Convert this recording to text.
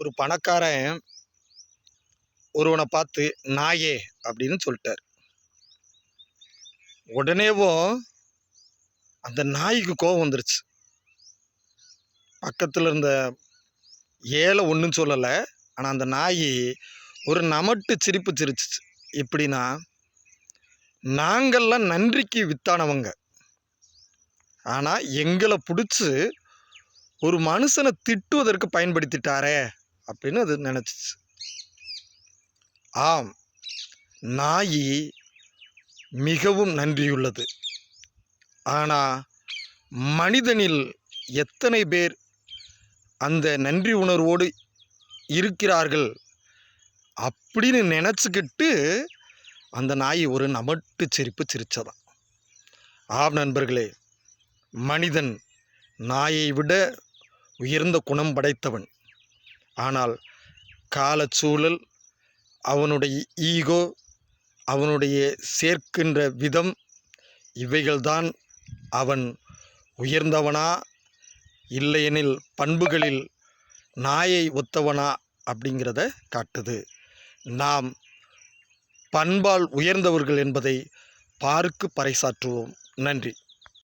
ஒரு பணக்காரன் ஒருவனை பார்த்து நாயே அப்படின்னு சொல்லிட்டார். உடனேவும் அந்த நாய்க்கு கோபம் வந்துருச்சு. பக்கத்தில் இருந்த ஏழை ஒன்றும் சொல்லலை ஆனால் அந்த நாய் ஒரு நமட்டு சிரிப்பு சிரிச்சிச்சு. எப்படின்னா நாங்கள்லாம் நன்றிக்கு வித்தானவங்க. ஆனால் எங்களை பிடிச்சி ஒரு மனுஷனை திட்டுவதற்கு பயன்படுத்திட்டாரே அப்படின்னு அது நினச்சிச்சு. ஆம் நாய் மிகவும் நன்றியுள்ளது. ஆனால் மனிதனில் எத்தனை பேர் அந்த நன்றி உணர்வோடு இருக்கிறார்கள் அப்படின்னு நினச்சிக்கிட்டு அந்த நாய் ஒரு நமட்டு சிரிப்பு சிரித்ததான் ஆம் நண்பர்களே மனிதன் நாயை விட உயர்ந்த குணம் படைத்தவன். ஆனால் காலச்சூழல் அவனுடைய ஈகோ அவனுடைய சேர்க்கின்ற விதம் இவைகள்தான். அவன் உயர்ந்தவனா? இல்லையெனில் பண்புகளில் நாயை ஒத்தவனா? அப்படிங்கிறத காட்டுது. நாம் பண்பால் உயர்ந்தவர்கள் என்பதை பாருக்கு பறைசாற்றுவோம். நன்றி.